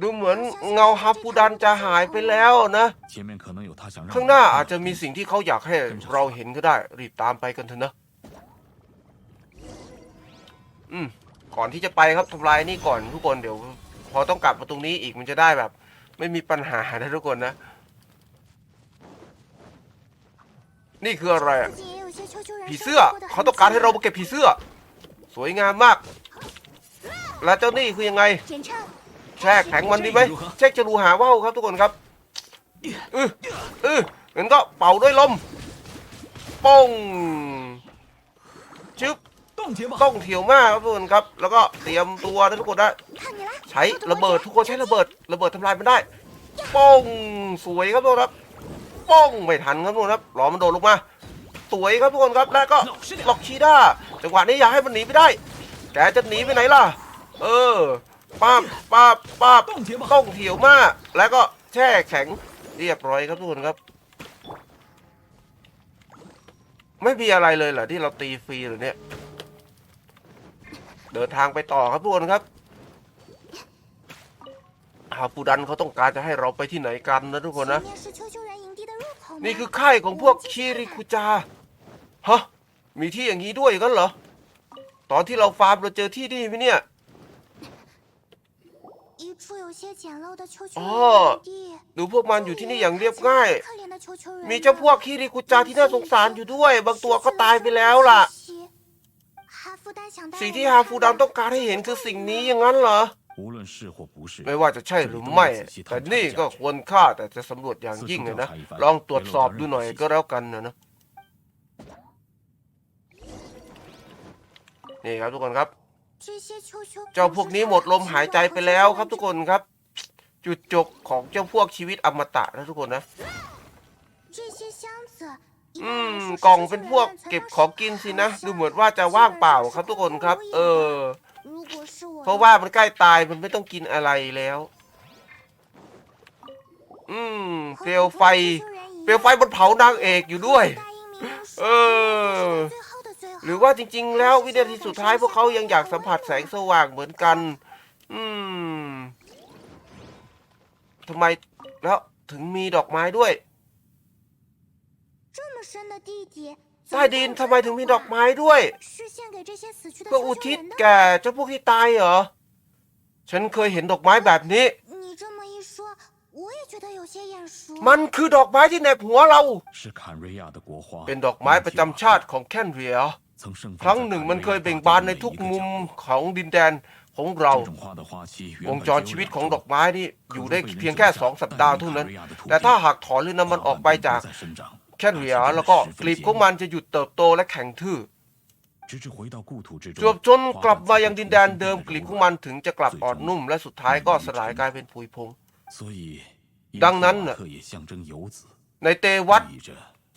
ดูเหมือนเงาฮาปูดันจะหายไปแล้วนะ ข้างหน้าอาจจะมีสิ่งที่เขาอยากให้เราเห็นก็ได้ รีบตามไปกันเถอะนะ อืม ก่อนที่จะไปครับทำลายนี่ก่อนทุกคนเดี๋ยว พอต้องกลับมาตรงนี้อีกมันจะได้แบบ ไม่มีปัญหานะทุกคนนะ นี่คืออะไรผีเสื้อ เขาต้องการให้เราไปเก็บผีเสื้อ สวยงามมาก แล้วเจ้านี่คือยังไง 检查 แช่แข็งมันดีไหมเช็คจะรูหาว่าวครับทุกคนครับอืออืองั้นก็เป่าด้วยลมป้องชึบ 冻结吧 ต้องเถียวมากครับทุกคนครับ แล้วก็เตรียมตัวนะทุกคนนะ 看你了 ใช้ระเบิดทุกคนใช้ระเบิด ระเบิดทำลายมันได้ป้องสวยครับทุกคนครับป้องไม่ทันครับทุกคนครับรอมันโดดลงมา สวยครับทุกคนครับแล้วก็ล็อกชีด้าจังหวะนี้อย่าให้มันหนีไปได้ แกจะหนีไปไหนล่ะ เออป้าบป้าบป้าบต้องเถี่ยวมาก แล้วก็แช่แข็งเรียบร้อยครับทุกคนครับ ไม่มีอะไรเลยเหรอที่เราตีฟรีหรือเนี่ย เดินทางไปต่อครับทุกคนครับหาปูดันเขาต้องการจะให้เราไปที่ไหนกันนะทุกคนนะ นี่คือค่ายของพวกคิริคุจาฮะมีที่อย่างนี้ด้วยกันเหรอ ตอนที่เราฟาร์มเราเจอที่นี่ไหมเนี่ย 一处有些简陋的球球人哦营地 ดูพวกมันอยู่ที่นี่อย่างเรียบง่าย 可怜的球球人 มีเจ้าพวกคิริคุจาที่น่าสงสารอยู่ด้วย บางตัวก็ตายไปแล้วล่ะ 哈夫丹想带 สิ่ง 我 ที่ 们 ฮา 看 ฟูดันต้องการให้เห็นคือสิ่งนี้อย่างนั้นเหรอ 无论是或不是 ไม่ว่าจะใช่หรือไม่ แต่นี่ก็ควรค่าแต่จะสำรวจอย่างยิ่งเลยนะ ลองตรวจสอบดูหน่อยก็แล้วกันนะนะ นี่ครับทุกคนครับ 这些球球 เจ้าพวกนี้หมดลมหายใจไปแล้วครับทุกคนครับ จุดจบของเจ้าพวกชีวิตอมตะนะทุกคนนะ อืมกล่องเป็นพวกเก็บของกินสินะ ดูเหมือนว่าจะว่างเปล่าครับทุกคนครับ เออ เพราะว่ามันใกล้ตายมันไม่ต้องกินอะไรแล้ว อืมเปลวไฟ เปลวไฟมันเผานางเอกอยู่ด้วย เออ หรือว่าจริง ๆ แล้ววินาทีสุดท้ายพวกเขายังอยากสัมผัสแสงสว่างเหมือนกัน อืมทำไมแล้วถึงมีดอกไม้ด้วยใต้ดินทำไมถึงมีดอกไม้ด้วยก็อุทิศแก่เจ้าพวกที่ตายเหรอ ฉันเคยเห็นดอกไม้แบบนี้ มันคือดอกไม้ที่แนบหัวเรา เป็นดอกไม้ประจำชาติของแคนเรีย ครั้งหนึ่งมันเคยเบ่งบานในทุกมุมของดินแดนของเรา วงจรชีวิตของดอกไม้นี่อยู่ได้เพียงแค่สองสัปดาห์เท่านั้น แต่ถ้าหากถอนหรือน้ำมันออกไปจากแคทเหรียแล้วก็กลีบของมันจะหยุดเติบโตและแข็งทื่อจวบจนกลับมายังดินแดนเดิมกลีบของมันถึงจะกลับอ่อนนุ่ม และสุดท้ายก็สลายกลายเป็นผุยพงดังนั้นในเตวัด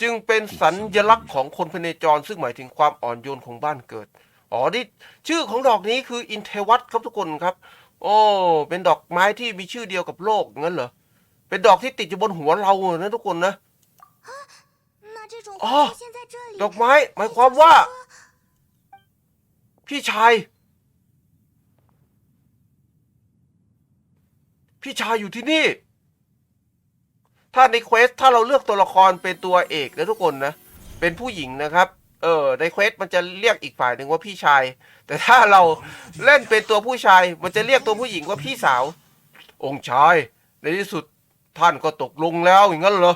จึงเป็นสัญลักษณ์ของคนพเนจร ซึ่งหมายถึงความอ่อนโยนของบ้านเกิด อ๋อนี่ชื่อของดอกนี้คืออินเทวัตครับทุกคนครับ โอ้ เป็นดอกไม้ที่มีชื่อเดียวกับโลกงั้นเหรอ เป็นดอกที่ติดอยู่บนหัวเรานะทุกคนนะอดอกไม้ หมายความว่า พี่ชาย พี่ชายอยู่ที่นี่ ถ้าในเควสถ้าเราเลือกตัวละครเป็นตัวเอกนะทุกคนนะ เป็นผู้หญิงนะครับ เออในเควสมันจะเรียกอีกฝ่ายหนึ่งว่าพี่ชาย แต่ถ้าเราเล่นเป็นตัวผู้ชาย มันจะเรียกตัวผู้หญิงว่าพี่สาว องค์ชาย ในที่สุดท่านก็ตกลงแล้วอย่างนั้นเหรอ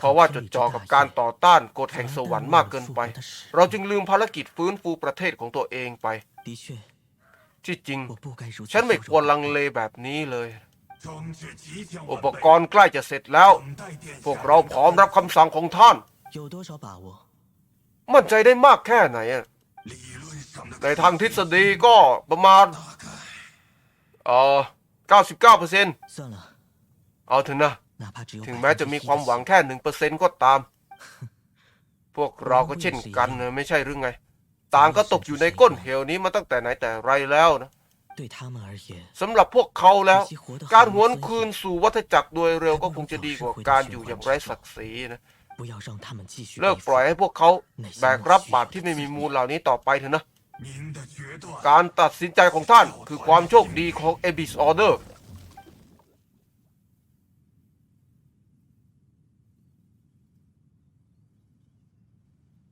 เพราะว่าจดจ่อกับการต่อต้านกฎแห่งสวรรค์มากเกินไป เราจึงลืมภารกิจฟื้นฟูประเทศของตัวเองไป ที่จริง ฉันไม่ควรลังเลแบบนี้เลย อุปกรณ์ใกล้จะเสร็จแล้ว พวกเราพร้อมรับคำสั่งของท่าน มั่นใจได้มากแค่ไหนอะในทางทฤษฎีก็ประมาณ เอ่อ99เปอร์เซ็นต์เอาเถอะนะ ถึงแม้จะมีความหวังแค่หนึ่งเปอร์เซ็นต์ก็ตาม พวกเราก็เช่นกันนะไม่ใช่หรือไง ต่างก็ตกอยู่ในก้นเหวนี้มาตั้งแต่ไหนแต่ไรแล้วนะ สำหรับพวกเขาแล้ว การหวนคืนสู่วัฏจักรโดยเร็วก็คงจะดีกว่าการอยู่อย่างไร้ศักดิ์ศรีนะเลิกปล่อยให้พวกเขาแบกรับบาปที่ไม่มีมูลเหล่านี้ต่อไปเถอะนะ การตัดสินใจของท่านคือความโชคดีของเอบิสออเดอร์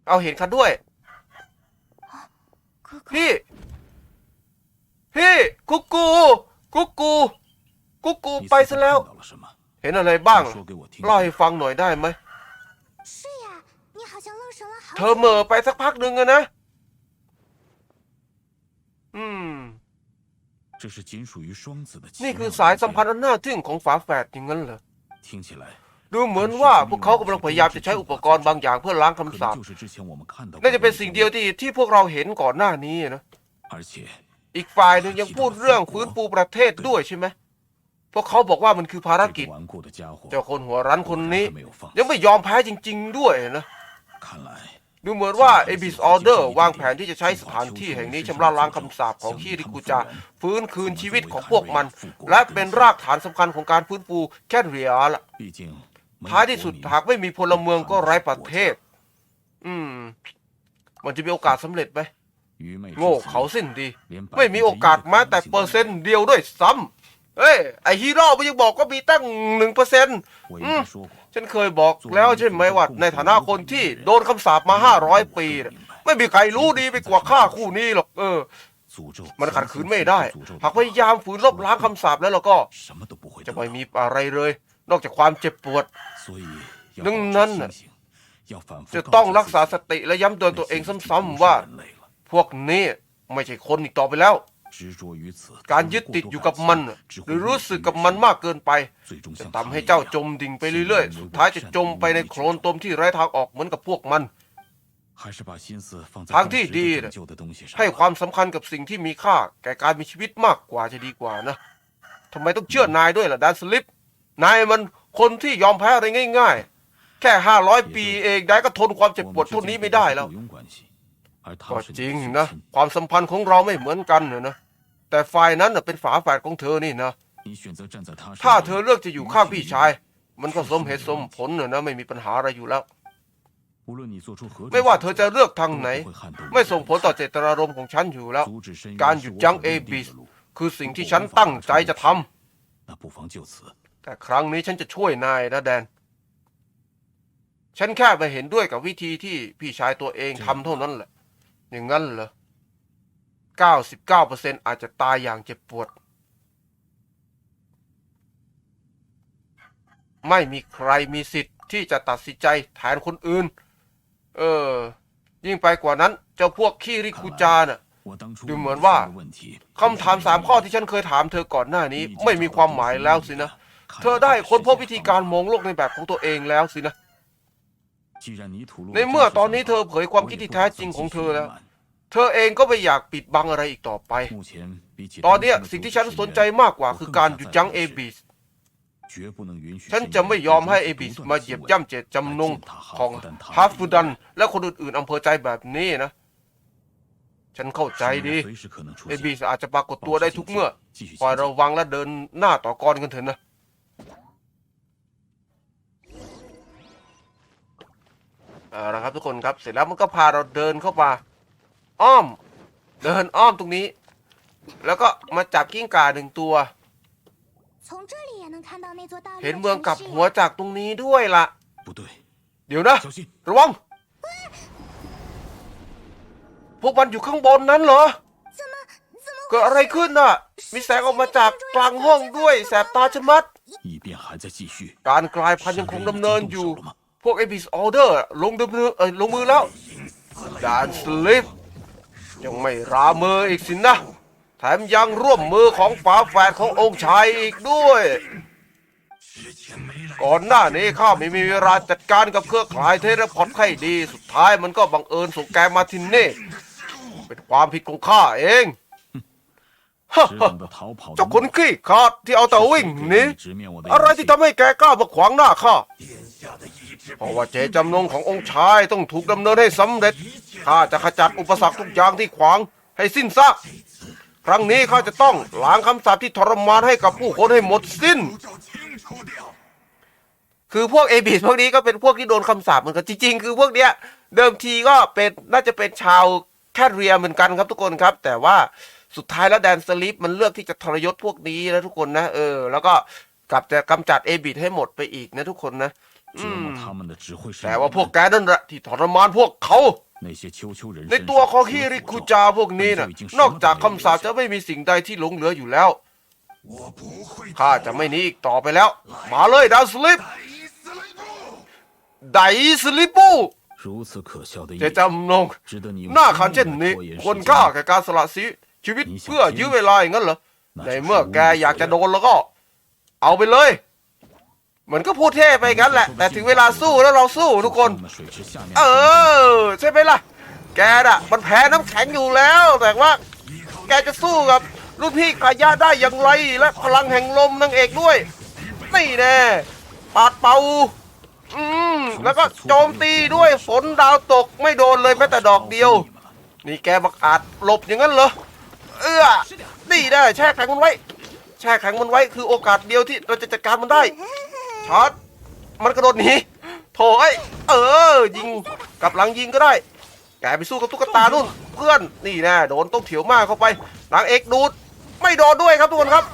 เอาเห็นเขาด้วย พี่ พี่กุ๊กกู กุ๊กกู กุ๊กกูไปซะแล้ว เห็นอะไรบ้างล่เล่าให้ฟังหน่อยได้ไหม，เธอ。เหม่อไปสักพักหนึ่งอะนะ อืม这是仅属于双子的นี่คือสายสัมพันธ์อันน่าทึ่งของฝาแฝดอย่างนั้นเหรอดูเหมือนว่าพวกเขากำลังพยายามจะใช้อุปกรณ์บางอย่างเพื่อล้างคำสา能ปน่าจะเป็นสิ่งเดียวที่ที่พวกเราเห็นก่อนหน้านี้นะ อีกฝ่ายหนึ่งยังพูดเรื่องฟื้นฟูประเทศด้วยใช่ไหมพวกเขาบอกว่ามันคือภารกิจ เจ้าคนหัวรันคนนี้ ยังไม่ยอมแพ้จริง ๆ ด้วยนะ ดูเหมือนว่าเอบิสออเดอร์วางแผนที่จะใช้สถานที่แห่งนี้ชำระล้างคำสาปของคีริกุจา ฟื้นคืนชีวิตของพวกมัน และเป็นรากฐานสำคัญของการฟื้นฟูแคทเรียล่ะท้ายที่สุดหากไม่มีพลเมืองก็ไร้ประเทศ อืม มันจะมีโอกาสสำเร็จไหม โง่เขาสิ้นดี ไม่มีโอกาสมาแต่เปอร์เซ็นต์เดียวด้วยซ้ำเอ้ยไอฮีโร่มันยังบอกก็มีตั้งหนึ่งเปอร์เซ็นต์ฉันเคยบอกแล้วใช่ไหมว่าในฐานะคนที่โดนคำสาปมาห้าร้อยปี ไม่มีใครรู้ดีไปกว่าข้าคู่นี้หรอกเออ มันขัดขืนไม่ได้ หากพยายามฝืนลบล้างคำสาปแล้วเราก็ จะไม่มีอะไรเลย นอกจากความเจ็บปวดดังนั้นจะต้องรักษาสติและย้ำเตือนตัวเองซ้ำๆว่า พวกนี้ไม่ใช่คนอีกต่อไปแล้ว การยึดติดอยู่กับมัน หรือรู้สึกกับมันมากเกินไป จะทำให้เจ้าจมดิ่งไปเรื่อยๆ สุดท้ายจะจมไปในโคลนตมที่ไร้ทางออกเหมือนกับพวกมันทางที่ดีให้ความสำคัญกับสิ่งที่มีค่า แก่การมีชีวิตมากกว่าจะดีกว่านะทำไมต้องเชื่อนายด้วยล่ะดันสลิปนายมันคนที่ยอมแพ้อะไรง่าย ๆ แค่ห้าร้อยปีเองได้ก็ทนความเจ็บปวดทุนนี้ไม่ได้แล้ว ก็จริงนะ ความสัมพันธ์ของเราไม่เหมือนกันนะ แต่ฝ่ายนั้นเป็นฝาแฝดของเธอนี่นะ ถ้าเธอเลือกจะอยู่ข้างพี่ชาย มันก็สมเหตุสมผลน,นะไม่มีปัญหาอะไรอยู่แล้ว ไม่ว่าเธอจะเลือกทางไหน ไม่ส่งผลต่อเจตนารมณ์ของฉันอยู่แล้ว การหยุดยั้งเอบิสคือสิ่งที่ฉันตั้งใจจะทำแต่ครั้งนี้ฉันจะช่วยนายนะแดนฉันแค่ไปเห็นด้วยกับวิธีที่พี่ชายตัวเองทำเท่านั้นแหละ ย่างนั้นเหรอ 99%อาจจะตายอย่างเจ็บปวด ไม่มีใครมีสิทธิ์ที่จะตัดสินใจแทนคนอื่น เออ ยิ่งไปกว่านั้น เจ้าพวกขี้ริคูจาน่ะดูเหมือนว่าคำถามสามข้อที่ฉันเคยถามเธอก่อนหน้านี้ ไม่มีความหมายแล้วสินะ เธอได้ค้นพบวิธีการมองโลกในแบบของตัวเองแล้วสินะ ในเมื่อตอนนี้เธอเผยความคิดที่แท้จริงของเธอแล้ว เธอเองก็ไม่อยากปิดบังอะไรอีกต่อไป ตอนนี้สิ่งที่ฉันสนใจมากกว่าคือการหยุดยั้งเอบิสฉันจะไม่ยอมให้เอบิสมาเหยียบย่ำเจ็ดจำนงของฮาฟูดัน และคนอื่นๆอำเภอใจแบบนี้นะ ฉันเข้าใจดีเอบิสอาจจะปรากฏตัวได้ทุกเมื่อคอยระวังและเดินหน้าต่อกรกันเถอะนะเอาละครับทุกคนครับเสร็จแล้วมันก็พาเราเดินเข้ามา อ้อม เดินอ้อมตรงนี้ แล้วก็มาจับกิ้งก่าหนึ่งตัว เห็นเมืองกลับหัวจากตรงนี้ด้วยละ่ะ เดี๋ยวนะ ระวัง พวกมันอยู่ข้างบนนั้นเหรอ เกิดอะไรขึ้นน่ะ มีแสงออกมาจากกลางห้องด้วย แสบตาชะมัด การกลายพันธุ์ยังคงดำเนินอยู่ พวกเอพิสออเดอร์ลงลงมือแล้ว การสลิป ยังไม่รามืออีกสินะ แถมยังร่วมมือของฝาแฝดขององค์ชายอีกด้วย ก่อนหน้านี้ข้าไม่มีเวลาจัดการกับเครือข่ายเทเลพอร์ตให้ดี สุดท้ายมันก็บังเอิญส่งแกมาที่นี่ เป็นความผิดของข้าเอง เจ้าคนขี้ขาดที่เอาแต่วิ่งนีอะไรที่ทำให้แกกล้ามาขวางหน้าข้าเพราะว่าเจตจำนงขององค์ชายต้องถูกดำเนินให้สำเร็จข้าจะขจัดอุปสรรคทุกอย่างที่ขวางให้สิ้นซากครั้งนี้ข้าจะต้องล้างคำสาปที่ทรมานให้กับผู้คนให้หมดสิ้น คือพวกเอบิสพวกนี้ก็เป็นพวกที่โดนคำสาปเหมือนกันจริง ๆ คือพวกเนี้ย เดิมทีก็เป็นน่าจะเป็นชาวแคทเรียเหมือนกันครับทุกคนครับ แต่ว่า สุดท้ายแล้วแดนสลิปมันเลือกที่จะทรยศพวกนี้นะทุกคนนะ เออ แล้วก็กลับจะกำจัดเอบิทให้หมดไปอีกนะทุกคนนะแต่ว่าพวกแกนั่นแหละที่ทรมานพวกเขาในตัวของฮิริคุจาพวกนี้นะนอกจากคำสาจะไม่มีสิ่งใดที่หลงเหลืออยู่แล้วข้าจะไม่นี้อีกต่อไปแล้ว มาเลยดาวสลิปไดสลิปปูจะจำนงหน้าขันเช่นนี้คนกล้าแก่การสละชี ชีวิตเพื่อยื้อเวลาอย่างนั้นเหรอในเมื่อแกอยากจะโดนแล้วก็ เอาไปเลย มันก็พูดเท่ไปงั้นแหละ แต่ถึงเวลาสู้แล้วเราสู้ทุกคน เออ ใช่ไหมล่ะ แกน่ะ มันแพ้น้ำแข็งอยู่แล้ว แต่ว่า แกจะสู้กับรุ่นพี่ขายาได้อย่างไร และพลังแห่งลมนางเอกด้วยนี่แน่ปาดเป่าอืมแล้วก็โจมตีด้วยฝนดาวตกไม่โดนเลยแม้แต่ดอกเดียว นี่แกบักอาจหลบอย่างนั้นเหรอ เอื้อนี่ได้แช่แข็งมันไว้ แช่แข็งมันไว้คือโอกาสเดียวที่เราจะจัดการมันได้ช็อตมันกระโดดหนีโถไอ้เออ ยิงกับหลังยิงก็ได้ แกไปสู้กับตุ๊กตานุ่นเพื่อนนี่แน่โดนต้องเถียวมากเข้าไป หลังเอกดูด ไม่โดนด้วยครับทุกคนครับ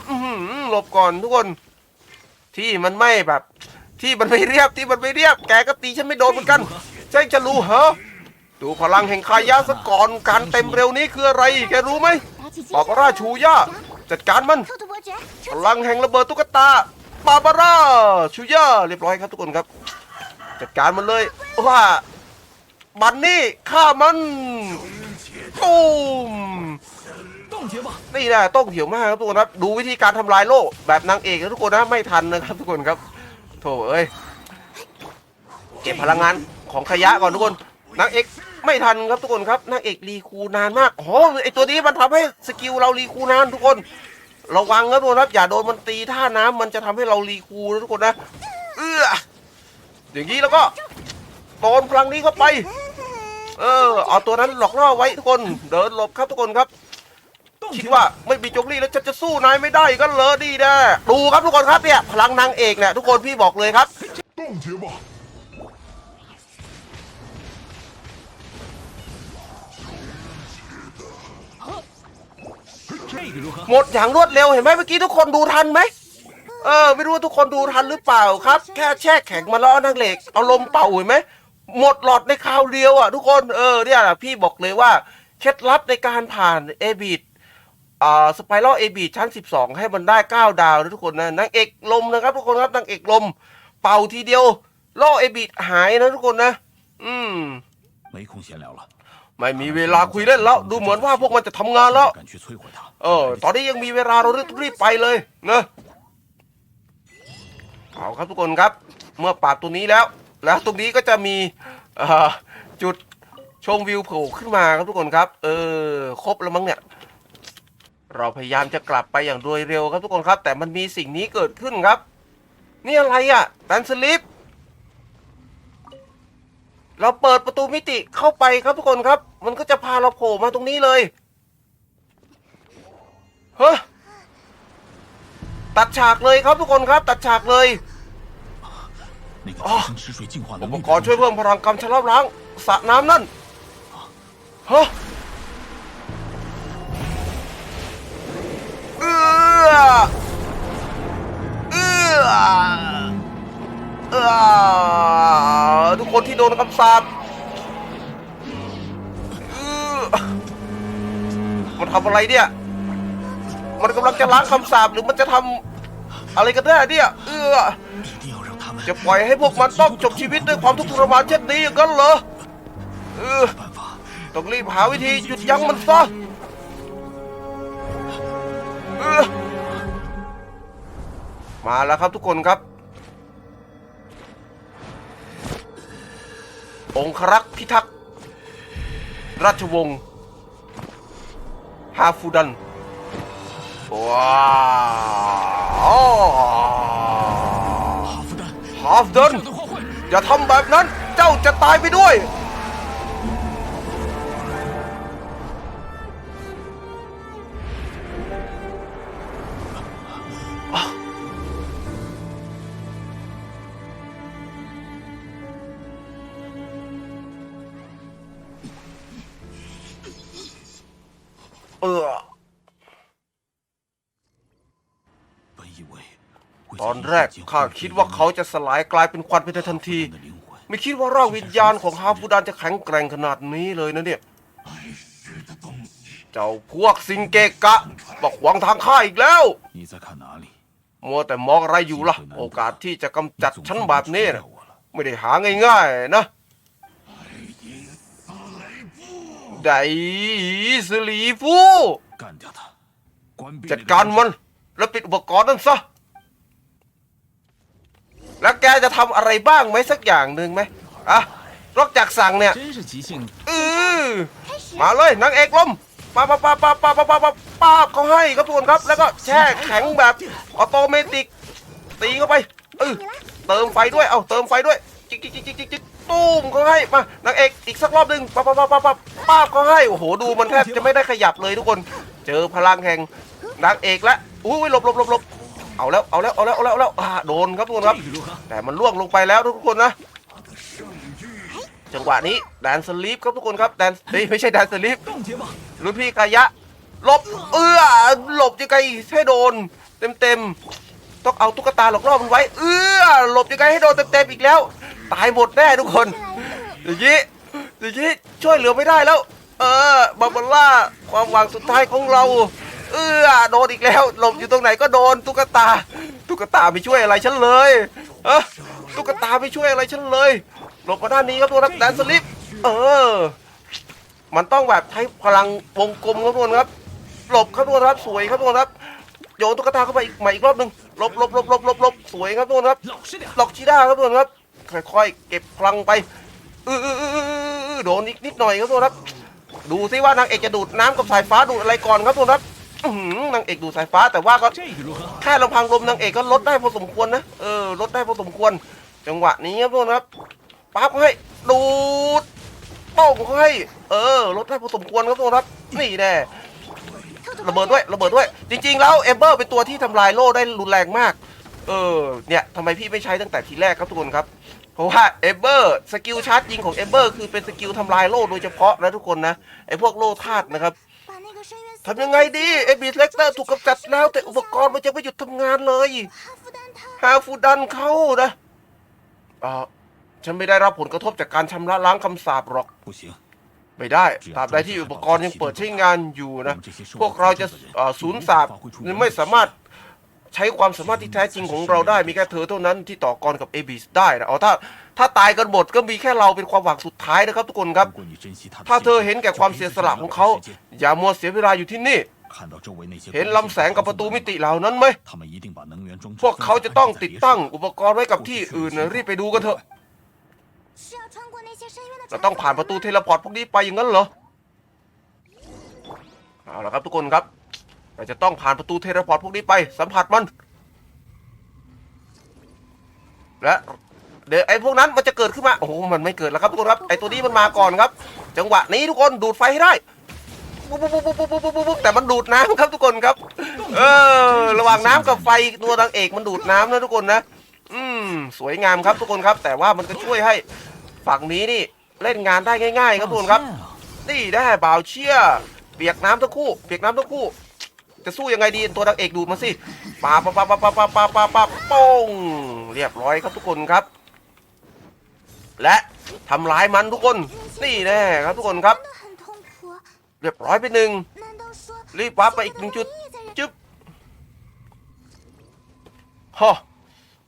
หลบก่อนทุกคน ที่มันไม่แบบ ที่มันไม่เรียบที่มันไม่เรียบ แกก็ตีฉันไม่โดนเหมือนกันใช่จะรู้เหรอดูพลังแห่งคายะซะก่อนการเต็มเร็วนี้คืออะไร แกรู้ไหม บาบาร่าชูย่าจัดการมันพลังแห่งระเบิดตุ๊กตาบาบาร่าชูย่าเรียบร้อยครับทุกคนครับ จัดการมันเลยว่าบันนี่ฆ่ามันตูมนี่นะต้องเถียวมากครับทุกคนครับ ดูวิธีการทำลายโลกแบบนางเอกนะทุกคนนะไม่ทันนะครับทุกคนครับโถเอ้ยเก็บพลังงานของขยะก่อนทุกคนนางเอก ไม่ทันครับทุกคนครับนางเอกรีคูนานมากอ๋อไอตัวนี้มันทำให้สกิลเรารีคูนานทุกคนระวังครับทุกคนครับ อย่าโดนมันตีท่าน้ำมันจะทำให้เรารีคูนะทุกคนนะเอออย่างนี้แล้วก็โดนพลังนี้เข้าไป เออเอาตัวนั้นหลอกล่อไว้ทุกคนเดินหลบครับทุกคนครับคิดว่าไม่มีจงลี่แล้วจะจะสู้นายไม่ได้กันเลยดีแน่ดูครับทุกคนครับเนี่ยพลังนางเอกเนี่ยทุกคนพี่บอกเลยครับ หมดอย่างรวดเร็วเห็นไหมเมื่อกี้ทุกคนดูทันไหมเออไม่รู้ว่าทุกคนดูทันหรือเปล่าครับ แค่แช่แข็งมาแล้วเอนางเหล็กเอาลมเป่าเห็นไหมหมดหลอดในคราวเดียวอะทุกคนเออเนี่ยพี่บอกเลยว่าเคล็ดลับในการผ่านเอบีดอ่าสไปรัลเอบีชั้น 12 ให้มันได้ 9 ดาวนะทุกคนนะนางเอกลมนะครับ ทุกคนครับนางเอกลม เป่าทีเดียวล่อเอบีดหายนะทุกคนนะ อืม 没空闲聊了， ไม่มีเวลาคุยเล่นแล้ว ดูเหมือนว่าพวกมันจะทำงานแล้ว 赶去摧毁他。 เออ ตอนนี้ยังมีเวลาเรารีบรีบไปเลยนะเอาครับทุกคนครับ เมื่อปราบตัวนี้แล้ว แล้วตรงนี้ก็จะมีเอ่อจุดชมวิวโผล่ขึ้นมาครับทุกคนครับ เออ ครบแล้วมั้งเนี่ย เราพยายามจะกลับไปอย่างโดยเร็วครับทุกคนครับ แต่มันมีสิ่งนี้เกิดขึ้นครับ นี่อะไรอ่ะแตนสลิป เราเปิดประตูมิติเข้าไปครับทุกคนครับ มันก็จะพาเราโผล่มาตรงนี้เลยเฮ้ตัดฉากเลยครับทุกคนครับ ตัดฉากเลยอุปกรณ์ช่วยเพิ่มพลังกำชะลอบล้างสระน้ำนั่นฮะเอื้อเออเออ ทุกคนที่โดนคำสาปมันทำอะไรเนี่ย มันกำลังจะล้างคำสาปหรือมันจะทำอะไรกันแน่เนี่ยเออจะปล่อยให้พวกมันต้องจบชีวิตด้วยความทุกข์ทรมานเช่นนี้กันเหรอเออต้องรีบหาวิธีหยุดยั้งมันซะมาแล้วครับทุกคนครับ องครักษ์พิทักษ์ราชวงศ์ฮาฟูดัน ว้าวฮาฟดันอย่าทำแบบนั้น เจ้าจะตายไปด้วย อนแรกข้าคิดว่าเขาจะสลายกลายเป็นควันไปทันที ไม่คิดว่าร่างวิญญาณของฮาฟูดานจะแข็งแกร่งขนาดนี้เลยนะเนี่ย เจ้าพวกซินเกกะบอกวางทางข้าอีกแล้วมัวแต่มองอะไรอยู่ล่ะ โอกาสที่จะกำจัดฉันแบบนี้นะไม่ได้หาง่ายๆนะไดสลีฟูจัดการมัน แล้วปิดอุปกรณ์นั่นซะ แล้วแกจะทำอะไรบ้างไหมสักอย่างหนึ่งไหมอะนอกจากสั่งเนี่ย 真是即兴， เออมาเลยนางเอกลมป้าป้าป้าป้าป้าป้าป้าป้าป้าบเขาให้ครับทุกคนครับ แล้วก็แช่แข็งแบบออโตเมติก ตีเข้าไปเออเติมไฟด้วย เอาเติมไฟด้วย จิกจิกจิกจิกจิกจิกตูมเขาให้ มานางเอกอีกสักรอบหนึ่งป้าป้าป้าป้าป้าป้าบเขาให้ โอ้โห ดูมันแทบจะไม่ได้ขยับเลยทุกคน เจอพลังแห่งนางเอกแล้วอุ้ยหลบหลบหลบหลบ เอาแล้วเอาแล้วเอาแล้วเอาแล้วเอาแล้วโดนครับทุกคนครับ แต่มันล่วงลงไปแล้วทุกคนนะ จังหวะนี้แดนสลีปครับทุกคนครับแดนเฮ้ยไม่ใช่แดนสลีปรุ่นพี่กายะหลบเอื้อหลบยังไงให้โดน เต็มเต็มต้องเอาตุ๊กตาหลอกล่อมันไว้ เอื้อหลบยังไงให้โดนเต็มเต็มอีกแล้ว ตายหมดแน่ทุกคนอย่างนี้อย่างนี้ช่วยเหลือไม่ได้แล้ว เออ บาบาร่าความหวังสุดท้ายของเรา เออโดนอีกแล้วหลบอยู่ตรงไหนก็โดนตุ๊กตา ตุ๊กตาไม่ช่วยอะไรฉันเลยเออตุ๊กตาไม่ช่วยอะไรฉันเลยหลบมาด้านนี้ครับทุกครับแดนสลิปเออ มันต้องแบบใช้พลังวงกลมครับทุกคนครับ หลบครับทุกคนครับสวยครับทุกคนครับโยนตุ๊กตาเข้าไปอีกใหม่อีกรอบหนึ่งหลบหลบหลบหลบหลบหลบสวยครับทุกคนครับหลอกชิด้าครับทุกคนครับค่อยๆเก็บพลังไปเออโดนนิดนิดหน่อยครับทุกคนครับ ดูซิว่านางเอกจะดูดน้ำกับสายฟ้าดูดอะไรก่อนครับทุกคนครับ นางเอกดูสายฟ้า แต่ว่าก็แค่ลำพังลมนางเอกก็ลดได้พอสมควรนะเออลดได้พอสมควร จังหวะนี้ครับทุกคนครับปั๊บให้ดูดโป้งให้เออลดได้พอสมควรครับทุกคนครับ นี่แน่ระเบิดด้วยระเบิดด้วย จริง ๆ แล้วเอเบอร์เป็นตัวที่ทำลายโล่ได้รุนแรงมาก เออเนี่ยทำไมพี่ไม่ใช้ตั้งแต่ทีแรกครับทุกคนครับเพราะว่าเอเบอร์สกิลชาร์จยิงของเอเบอร์คือเป็นสกิลทำลายโล่โดยเฉพาะนะทุกคนนะไอ้พวกโล่ธาตุนะครับ ทำยังไงดีเอ้บีสเลกเตอร์ถูกกำจัดแล้ว แต่อุปกรณ์มันจะไม่หยุดทำงานเลยฮาฟูดันเข้านะเอ่อฉันไม่ได้รับผลกระทบจากการชำระล้างคำสาปหรอก，ไม่ได้ตราบใดที่อุปกรณ์ยังเปิดใช้งานอยู่นะ พวกเราจะเอ่อสูญสาบหรืไม่สามารถใช้ความสามารถที่แท้จริงของเราได้มีแค่เธอเท่านั้นที่ต่อกรกับเอบิสได้นะเอาถ้า ถ้าตายกันหมดก็มีแค่เราเป็นความหวังสุดท้ายนะครับทุกคนครับ ถ้าเธอเห็นแก่ความเสียสละของเขา อย่ามัวเสียเวลาอยู่ที่นี่ เห็นลำแสงกับประตูมิติเหล่านั้นไหม พวกเขาจะต้องติดตั้งอุปกรณ์ไว้กับที่อื่นรีบไปดูกันเถอะ เราต้องผ่านประตูเทเลพอร์ตพวกนี้ไปอย่างนั้นเหรอ เอาละครับทุกคนครับ เราจะต้องผ่านประตูเทเลพอร์ตพวกนี้ไปสัมผัสมัน และ เดี๋ยวไอ้พวกนั้นมันจะเกิดขึ้นมาโอ้โหมันไม่เกิดแล้วครับทุกคนครับไอ้ตัวนี้มันมาก่อนครับ จังหวะนี้ทุกคนดูดไฟให้ได้ปุ๊บปุ๊บปุ๊บปุ๊บปุ๊บปุ๊บบปุ๊บแต่มันดูดน้ำครับทุกคนครับ เออ ระหว่างน้ำกับไฟตัวนางเอกมันดูดน้ำนะทุกคนนะ อืมสวยงามครับทุกคนครับ แต่ว่ามันก็ช่วยให้ฝั่งนี้นี่เล่นงานได้ง่าย ๆ ครับทุกคนครับ นี่ได้บ่าวเชี่ยเปียกน้ำทั้งคู่ เปียกน้ำทั้งคู่ จะสู้ยังไงดีตัวนางเอกดูดมาสิปาปาปาปาปาปาปาปาป้งเรียบร้อยครับทุกคนครับ และทำร้ายมันทุกคน นี่แน่ครับทุกคนครับ เรียบร้อยไปหนึ่งรีบวับไปอีกหนึ่งจุดจึ๊บฮะ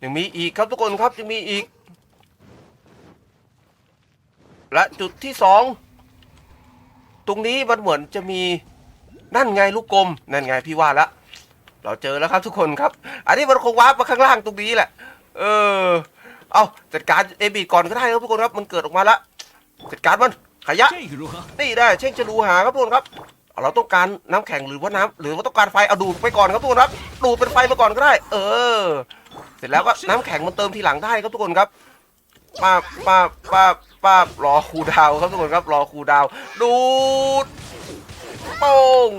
ยังมีอีกครับทุกคนครับยังมีอีก และจุดที่สองตรงนี้มันเหมือนจะมีนั่นไงลูกกลมนั่นไงพี่ว่าละเราเจอแล้วครับทุกคนครับ อันนี้มันคงวาร์ปมาข้างล่างตรงนี้แหละ เออ เอาจัดการเอบีก่อนก็ได้ครับทุกคนครับมันเกิดออกมาแล้วจัดการมันขยะนี่ได้เช่งจะรูหาครับทุกคนครับเราต้องการน้ำแข็งหรือว่าน้ำ หรือว่าต้องการไฟเอาดูดไปก่อนครับทุกคนครับ ดูดเป็นไฟมาก่อนก็ได้ เออ เสร็จแล้วก็น้ำแข็งมันเติมทีหลังได้ครับทุกคนครับป้าป้าป้าป้ารอครูดาวครับทุกคนครับ รอครูดาว ดูดป้ง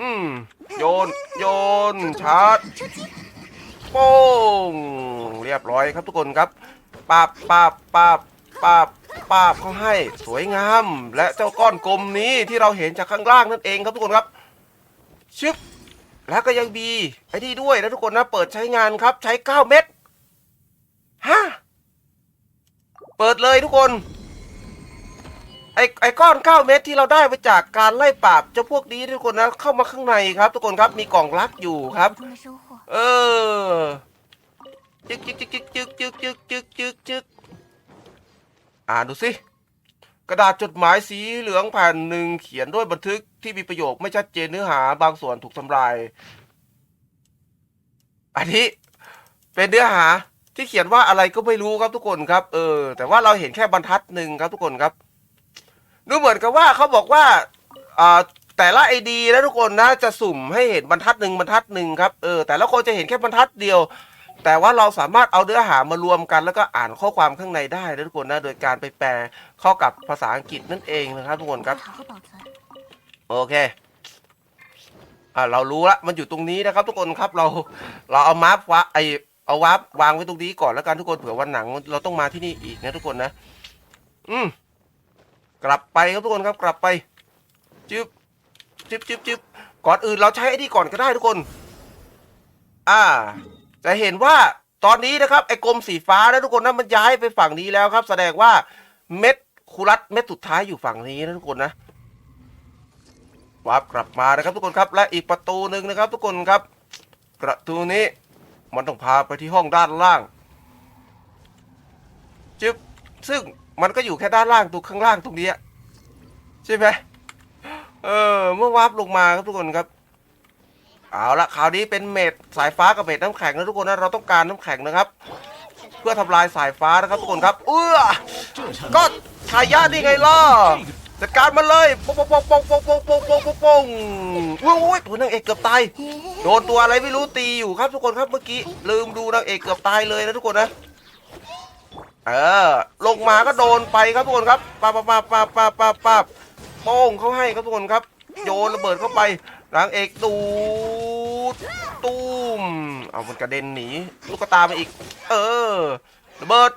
อืมโยน โยนชาร์จ โป้งเรียบร้อยครับทุกคนครับป้าบป้าบป้าบป้าบป้าบเขาให้สวยงาม และเจ้าก้อนกลมนี้ที่เราเห็นจากข้างล่างนั่นเองครับทุกคนครับชึบแล้วก็ยังมีไอ้นี่ด้วยนะทุกคนนะเปิดใช้งานครับใช้ 9 เม็ดฮะเปิดเลยทุกคนไอ้ไอ้ก้อน 9 เม็ดที่เราได้มาจากการไล่ปราบเจ้าพวกนี้ทุกคนนะเข้ามาข้างในครับ ทุกคนครับมีกล่องลักอยู่ครับ เออจึกจึกจึกจึกจึกจึกจึกจึกจึกจึกอ่านดูสิ กระดาษจดหมายสีเหลืองแผ่นหนึ่งเขียนด้วยบันทึกที่มีประโยคไม่ชัดเจนเนื้อหาบางส่วนถูกทำลาย อันนี้เป็นเนื้อหาที่เขียนว่าอะไรก็ไม่รู้ครับทุกคนครับ เออ แต่ว่าเราเห็นแค่บรรทัดหนึ่งครับทุกคนครับดูเหมือนกับว่าเขาบอกว่าอ่า แต่ละไอดีนะทุกคนนะจะสุ่มให้เห็นบรรทัดหนึ่งบรรทัดหนึ่งครับเออแต่ละคนจะเห็นแค่บรรทัดเดียว แต่ว่าเราสามารถเอาเนื้อหามารวมกันแล้วก็อ่านข้อความข้างในได้นะทุกคนนะโดยการไปแปลเข้ากับภาษาอังกฤษนั่นเองนะครับทุกคนครับโอเคอ่าเรารู้ละมันอยู่ตรงนี้นะครับ ทุกคนครับเราเราเอามาร์วะไอเอาวาร์ปวางไว้ตรงนี้ก่อนแล้วกันทุกคนเผื่อวันหนัง เราต้องมาที่นี่อีกนะทุกคนนะ อืมกลับไปครับทุกคนครับกลับไปจึ๊บ จึ๊บจึ๊บจึ๊บก่อนอื่นเราใช้ไอ้นี่ก่อนก็ได้ทุกคน อ่า จะเห็นว่าตอนนี้นะครับไอ้กลมสีฟ้านะทุกคนนะมันย้ายไปฝั่งนี้แล้วครับ แสดงว่าเม็ดคูรัสเม็ดสุดท้ายอยู่ฝั่งนี้นะทุกคนนะวาร์ปกลับมานะครับ ทุกคนครับ และอีกประตูหนึ่งนะครับ ทุกคนครับ ประตูนี้มันต้องพาไปที่ห้องด้านล่างจึ๊บซึ่งมันก็อยู่แค่ด้านล่างตรงข้างล่างตรงนี้ใช่ไหม เออ เมื่อวาร์ปลงมาครับทุกคนครับ เอาละคราวนี้เป็นเม็ดสายฟ้ากับเม็ดน้ำแข็งนะทุกคนนะเราต้องการน้ำแข็งนะครับ เพื่อทำลายสายฟ้านะครับทุกคนครับ เอื้อก็ชายานี่ไงล่ะจัดการมันเลยปงปงปงปงปงปงปงปงปงปงอุ้ยอุ้ยตัวนางเอกเกือบตายโดนตัวอะไรไม่รู้ตีอยู่ครับทุกคนครับเมื่อกี้ลืมดูนางเอกเกือบตายเลยนะทุกคนนะเออลงมาก็โดนไปครับทุกคนครับปาปาปาปาปาปา ปาโป้งเขาให้ครับทุกคนครับ โยนระเบิดเข้าไปนางเอกดูตูมเอามันกระเด็นหนีลูกตาไปอีก เออระเบิด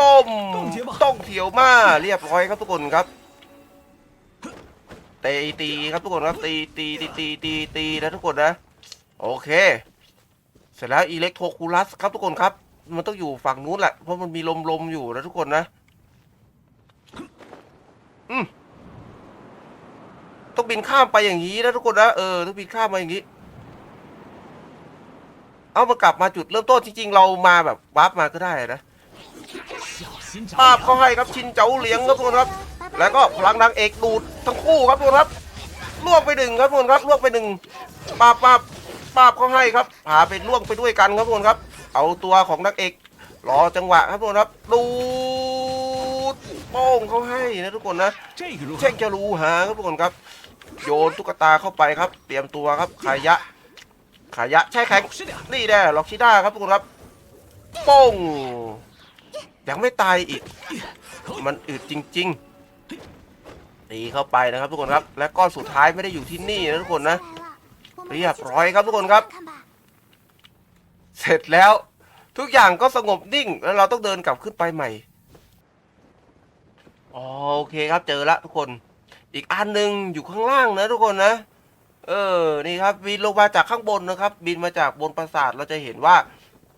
ต้มต้องเถียวมาเรียบร้อยครับทุกคนครับตีตีครับทุกคนครับตีตีตีตีตีตีนะทุกคนนะ โอเค เสร็จแล้วอิเล็กโทรคูลัสครับทุกคนครับ มันต้องอยู่ฝั่งนู้นแหละเพราะมันมีลมลมอยู่นะทุกคนนะ อืม ต้องบินข้ามไปอย่างนี้นะทุกคนนะเออต้องบินข้ามมาอย่างนี้ เอามากลับมาจุดเริ่มต้นจริง ๆ เรามาแบบวาร์ปมาก็ได้นะภาพเขาให้ครับชินเจ้าเหลียงครับทุกคนครับ แล้วก็พลังนางเอกดูดทั้งคู่ครับทุกคนครับล่วงไปหนึ่งครับทุกคนครับล่วงไปหนึ่งปาบปาบปาบเขาให้ครับพาไปล่วงไปด้วยกันครับทุกคนครับ เอาตัวของนางเอกรอจังหวะครับทุกคนครับดูดโป้งเขาให้นะทุกคนนะเช่งจะรู้หาครับทุกคนครับ โยนตุ๊กตาเข้าไปครับ เตรียมตัวครับขายะขายะใช่ข็งนี่แน่ล็อกชิด้าครับทุกคนครับป้งยังไม่ตายอีก มันอึดจริง ๆ ตีเข้าไปนะครับทุกคนครับ และก้อนสุดท้ายไม่ได้อยู่ที่นี่นะทุกคนนะเรียบร้อยครับทุกคนครับ เสร็จแล้วทุกอย่างก็สงบนิ่งแล้วเราต้องเดินกลับขึ้นไปใหม่โอเคครับเจอละทุกคน อีกอันหนึ่งอยู่ข้างล่างนะทุกคนนะ เออ นี่ครับบินลงมาจากข้างบนนะครับ บินมาจากบนปราสาทเราจะเห็นว่า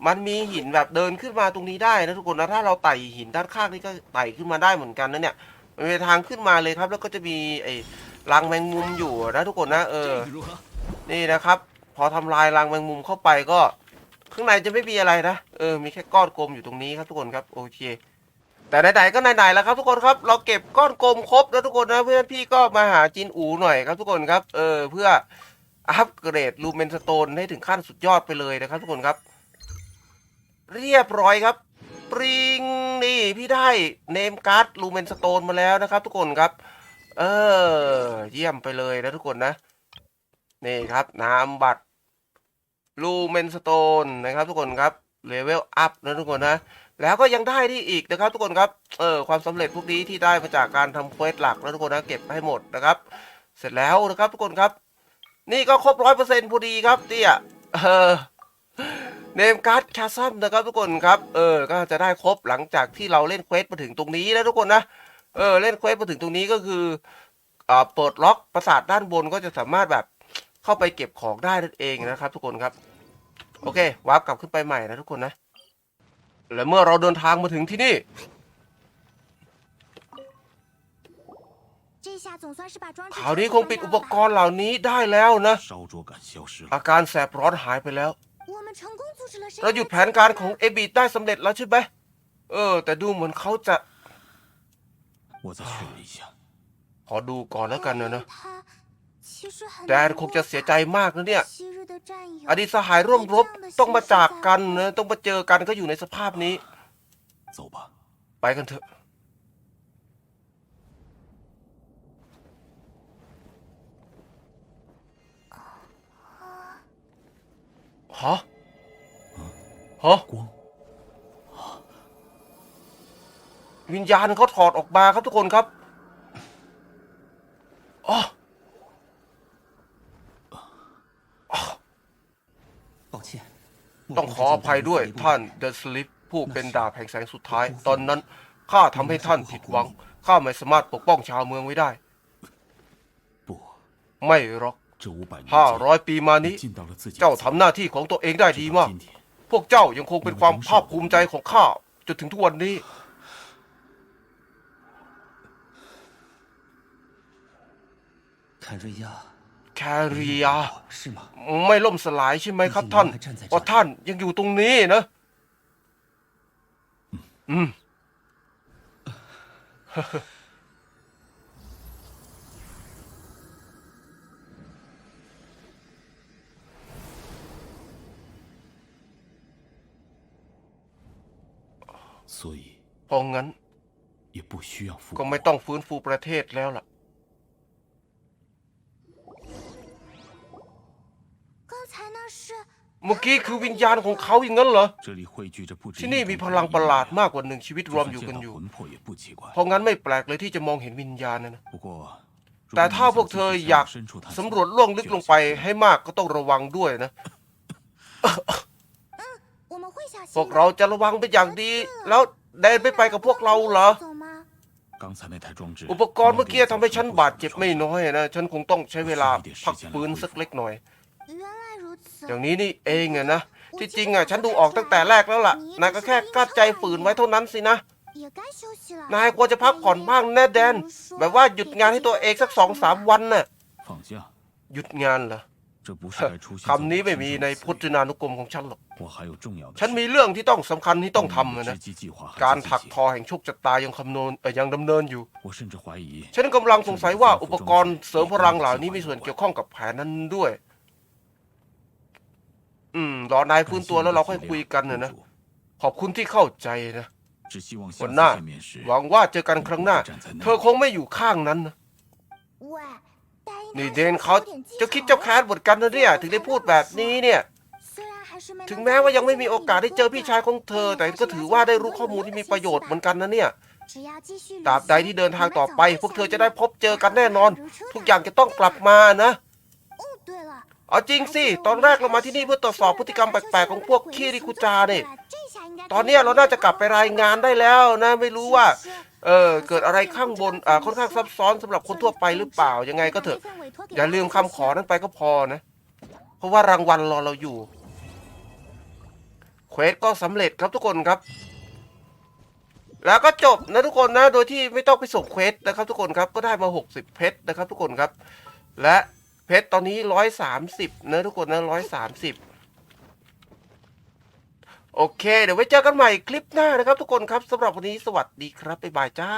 มันมีหินแบบเดินขึ้นมาตรงนี้ได้นะทุกคนนะถ้าเราไต่หินด้านข้างนี่ก็ไต่ขึ้นมาได้เหมือนกันนะเนี่ยมันเป็นทางขึ้นมาเลยครับ แล้วก็จะมีไอ้รังแมงมุมอยู่นะทุกคนนะ เออ นี่นะครับ พอทำลายรังแมงมุมเข้าไปก็ ข้างในจะไม่มีอะไรนะเออมีแค่ก้อนกลมอยู่ตรงนี้ครับทุกคนครับโอเค แต่ไหนๆก็ไหนๆแล้วครับทุกคนครับเราเก็บก้อนกลมครบแล้วทุกคนนะเพื่อนพี่ก็มาหาจินอูหน่อยครับทุกคนครับเออเพื่ออัปเกรดลูเมนสโตนให้ถึงขั้นสุดยอดไปเลยนะครับทุกคนครับ เรียบร้อยครับปริงนี่พี่ได้เนมการ์ดลูเมนสโตนมาแล้วนะครับ ทุกคนครับ เออ เยี่ยมไปเลยนะทุกคนนะ นี่ครับนามบัตรลูเมนสโตนนะครับ ทุกคนครับเลเวลอัพนะทุกคนนะ แล้วก็ยังได้ที่อีกนะครับ ทุกคนครับ เออความสำเร็จพวกนี้ที่ได้มาจากการทำเควสหลักนะทุกคนนะเก็บให้หมดนะครับ เสร็จแล้วนะครับทุกคนครับ นี่ก็ครบร้อยเปอร์เซ็นต์พอดีครับเนี่ยเออเนมการ์ดคาซัมนะครับทุกคนครับ เออ ก็จะได้ครบหลังจากที่เราเล่นเควสมาถึงตรงนี้นะทุกคนนะ เออ เล่นเควสมาถึงตรงนี้ก็คืออ่าเปิดล็อกปราสาทด้านบนก็จะสามารถแบบเข้าไปเก็บของได้นั่นเองนะครับ ทุกคนครับ โอเควาร์ปกลับขึ้นไปใหม่นะทุกคนนะ และเมื่อเราเดินทางมาถึงที่นี่ คราวนี้คงปิดอุปกรณ์เหล่านี้ได้แล้วนะ อาการแสบร้อนหายไปแล้ว เราหยุดแผนการของเอบีได้สำเร็จแล้วใช่ไหมเออ แต่ดูเหมือนเขาจะขอดูก่อนแล้วกันนะนะ แต่คงจะเสียใจมากนะเนี่ย อดีตสหายร่วมรบต้องมาจากกันนะต้องมาเจอกันก็อยู่ในสภาพนี้ ไปกันเถอะ ฮะ ฮะ วิญญาณเขาถอดออกมาครับทุกคนครับ ขออภัยด้วยท่านเดอะสลิปผู้เป็นดาบแห่งแสงสุดท้าย ตอนนั้นข้าทำให้ท่านผิดหวัง ข้าไม่สามารถปกป้องชาวเมืองไว้ได้ 不， ไม่หรอก 这五百年 ห้า 间 ร้อยปีมานี้ 你尽到了自己的 เจ้า 责 ทำหน้าที่ของตัวเองได้ดีมาก 直到今天 พวกเจ้ายังคงเป็นความภาคภูมิใจของข้าจนถึงทุกวันนี้ 凯瑞亚 แครีอาไม่ล่มสลายใช่ไหมครับท่านอ๋อท่านยังอยู่ตรงนี้นะอืมพองั้น ก็ไม่ต้องฟื้นฟูประเทศแล้วล่ะ กี้คือวิญญาณของเขาอย่างนั้นเหรอ ที่นี่มีพลังประหลาดมากกว่าหนึ่งชีวิตรวมอยู่กันอยู่ เพราะงั้นไม่แปลกเลยที่จะมองเห็นวิญญาณนะ แต่ถ้าพวกเธออยากสำรวจล่วงลึกลงไปให้มากก็ต้องระวังด้วยนะ พวกเราจะระวังเป็นอย่างดี แล้วแดนไม่ไปกับพวกเราเหรอ อุปกรณ์เมื่อกี้ทำให้ฉันบาดเจ็บไม่น้อยนะ ฉันคงต้องใช้เวลาพักปืนสักเล็กหน่อย อย่างนี้นี่เองไงนะ ที่จริงอะฉันดูออกตั้งแต่แรกแล้วล่ะ นายก็แค่กลั้นใจฝืนไว้เท่านั้นสินะ นายควรจะพักผ่อนบ้างแน่แดน แบบว่าหยุดงานให้ตัวเองสักสองสามวันน่ะ หยุดงานเหรอคำนี้ไม่มีในพจนานุกรมของฉันหรอก ฉันมีเรื่องที่ต้องสำคัญที่ต้องทำนะ การถักทอแห่งโชกจะตายังคำนวณยังดำเนินอยู่ ฉันกำลังสงสัยว่าอุปกรณ์เสริมพลังเหล่านี้มีส่วนเกี่ยวข้องกับแผนนั้นด้วย อืมรอนายฟื้นตัวแล้วเราค่อยคุยกันนะนะ ขอบคุณที่เข้าใจนะวันหน้าหวังว่าเจอกันครั้งหน้า เธอคงไม่อยู่ข้างนั้นนะนี่เดนเขาจะคิดเจ้าแคทบทกันนะเนี่ยถึงได้พูดแบบนี้เนี่ย ถึงแม้ว่ายังไม่มีโอกาสได้เจอพี่ชายของเธอ แต่ก็ถือว่าได้รู้ข้อมูลที่มีประโยชน์เหมือนกันนะเนี่ยตราบใดที่เดินทางต่อไป พวกเธอจะได้พบเจอกันแน่นอน ทุกอย่างจะต้องกลับมานะ เอาจริงสิ ตอนแรกเรามาที่นี่เพื่อตรวจสอบพฤติกรรมแปลกๆของพวกคีริคุจาเนี่ยตอนเนี้ยเราน่าจะกลับไปรายงานได้แล้วนะไม่รู้ว่า เออเกิดอะไรข้างบนอ่าค่อนข้างซับซ้อนสำหรับคนทั่วไปหรือเปล่ายังไงก็เถอะ อย่าลืมคำขอนั้นไปก็พอนะ เพราะว่ารางวัลรอเราอยู่เควสก็สำเร็จครับทุกคนครับ แล้วก็จบนะทุกคนนะโดยที่ไม่ต้องไปส่งเควสนะครับทุกคนครับก็ได้มา 60 เพชรนะครับทุกคนครับ และ เพชรตอนนี้ร้อยสามสิบเนะทุกคนนะร้อยสามสิบโอเค เดี๋ยวไว้เจอกันใหม่คลิปหน้านะครับทุกคนครับสำหรับวันนี้สวัสดีครับบ๊ายบายจ้า